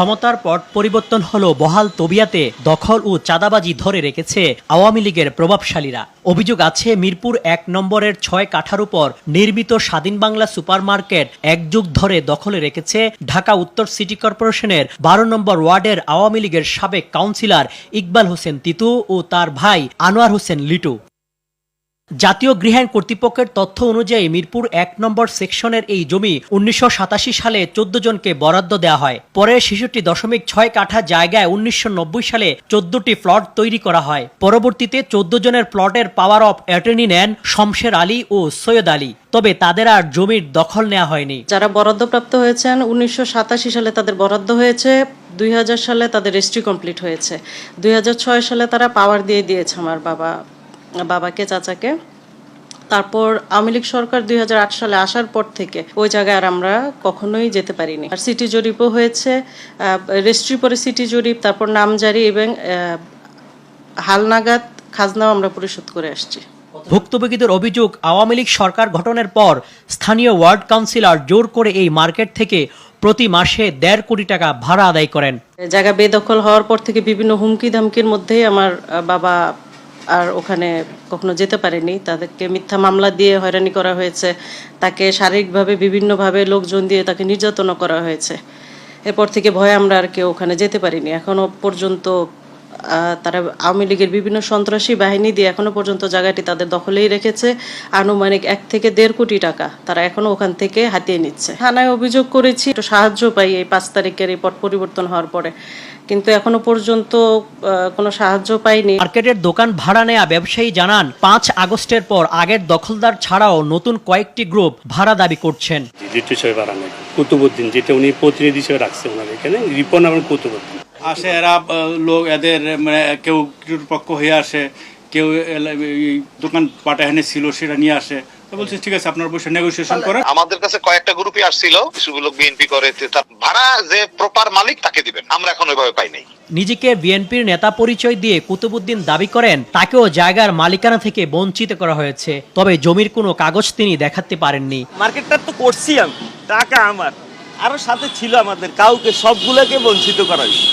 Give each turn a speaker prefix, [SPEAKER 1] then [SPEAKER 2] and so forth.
[SPEAKER 1] ক্ষমতার পট পরিবর্তন হলো বহাল তবিয়াতে দখল ও চাঁদাবাজি ধরে রেখেছে আওয়ামী লীগের প্রভাবশালীরা। অভিযোগ আছে, মিরপুর এক নম্বরের ছয় কাঠার উপর নির্মিত স্বাধীন বাংলা সুপারমার্কেট এক যুগ ধরে দখলে রেখেছে ঢাকা উত্তর সিটি কর্পোরেশনের বারো নম্বর ওয়ার্ডের আওয়ামী লীগের সাবেক কাউন্সিলর ইকবাল হোসেন তিতু ও তার ভাই আনোয়ার হোসেন লিটু। জাতীয় গৃহায়ণ কর্তৃপক্ষের তথ্য অনুযায়ী মিরপুর এক নম্বর সেকশনের এই জমি উনিশশো সাতাশি সালে চোদ্দ জনকে বরাদ্দ দেওয়া হয়। পরে শিশুটি দশমিক ছয় কাঠা জায়গায় উনিশশো নব্বই সালে চোদ্দটি প্লট তৈরি করা হয়। পরবর্তীতে চোদ্দ জনের প্লটের পাওয়ার অফ অ্যাটর্নি নেন শমশের আলী ও সৈয়দ আলী। তবে তাদের আর জমির দখল নেওয়া হয়নি।
[SPEAKER 2] যারা বরাদ্দপ্রাপ্ত হয়েছেন, উনিশশো সাতাশি সালে তাদের বরাদ্দ হয়েছে, দুই হাজার সালে তাদের রেজিস্ট্রি কমপ্লিট হয়েছে। দুই হাজার ছয় সালে তারা পাওয়ার দিয়ে দিয়েছে আমার বাবা। বাবাকে চাচাকে। তারপর আওয়ামী লীগ সরকার দুই হাজার আট সালে আসার পর থেকে ওই জায়গায় আর আমরা কখনোই যেতে পারিনি। আর সিটি জরিপও হয়েছে রেজিস্ট্রি পরে সিটি জরিপ তারপর নামজারি এবং হালনাগাদ খাজনাও আমরা পরিশোধ করে আসছি।
[SPEAKER 1] ভুক্তভোগীদের অভিযোগ আওয়ামী লীগ সরকার গঠনের পর স্থানীয় ওয়ার্ড কাউন্সিলর জোর করে এই মার্কেট থেকে প্রতি মাসে দেড় কোটি টাকা ভাড়া আদায় করেন।
[SPEAKER 2] জায়গা বেদখল হওয়ার পর থেকে বিভিন্ন হুমকি ধামকির মধ্যেই আমার বাবা আর ওখানে কখনো যেতে পারেনি। তাদেরকে মিথ্যা মামলা দিয়ে হয়রানি করা হয়েছে। তাকে শারীরিকভাবে বিভিন্নভাবে লোকজন দিয়ে তাকে নির্যাতনও করা হয়েছে। এরপর থেকে ভয়ে আমরা আর কেউ ওখানে যেতে পারিনি। এখনও পর্যন্ত তারা আওয়ামী লীগের বিভিন্ন সন্ত্রাসী বাহিনী দিয়ে এখনও পর্যন্ত জায়গাটি তাদের দখলেই রেখেছে। আনুমানিক এক থেকে দেড় কোটি টাকা তারা এখনও ওখান থেকে হাতিয়ে নিচ্ছে। থানায় অভিযোগ করেছি একটু সাহায্য পাই এই পাঁচ তারিখের এই পট পরিবর্তন হওয়ার পরে। কিন্তু এখনও পর্যন্ত কোনো সাহায্য পাইনি।
[SPEAKER 1] মার্কেটের দোকান ভাড়া নেয়া ব্যবসায়ী জানান পাঁচ আগস্টের পর আগের দখলদার ছাড়াও নতুন কয়েকটি গ্রুপ ভাড়া দাবি করছেন।
[SPEAKER 3] দ্বিতীয় ছয় বাড়া নেই কুতুবুদ্দিন যেটা উনি প্রতিনিধি হিসেবে রাখছে ওনার এখানে রিপন এবং কুতুবুদ্দিন।
[SPEAKER 4] আসে এরা লোক এদের মানে কেউ কিছুর পক্ষ হয়ে আসে কেউ দোকান পাটা এখানে ছিল সেটা নিয়ে আসে। তো বলছে ঠিক আছে আপনার বসে নেগোসিয়েশন করেন।
[SPEAKER 5] আমাদের কাছে কয়েকটা গ্রুপই আসছিল কিছুগুলো বিএনপি করে তার ভাড়া যে প্রপার মালিক তাকে দিবেন আমরা এখন ওইভাবে পাই নাই।
[SPEAKER 1] নিজেকে বিএনপির নেতা পরিচয় দিয়ে কুতুবুদ্দিন দাবি করেন তাকেও জায়গার মালিকানা থেকে বঞ্চিত করা হয়েছে। তবে জমির কোনো কাগজ তিনি দেখাতে পারেননি।
[SPEAKER 6] মার্কেটটা তো করছি আমি টাকা আমার। আরও সাথে ছিল আমাদের কাউকে সবগুলোকে বঞ্চিত করা হয়েছে।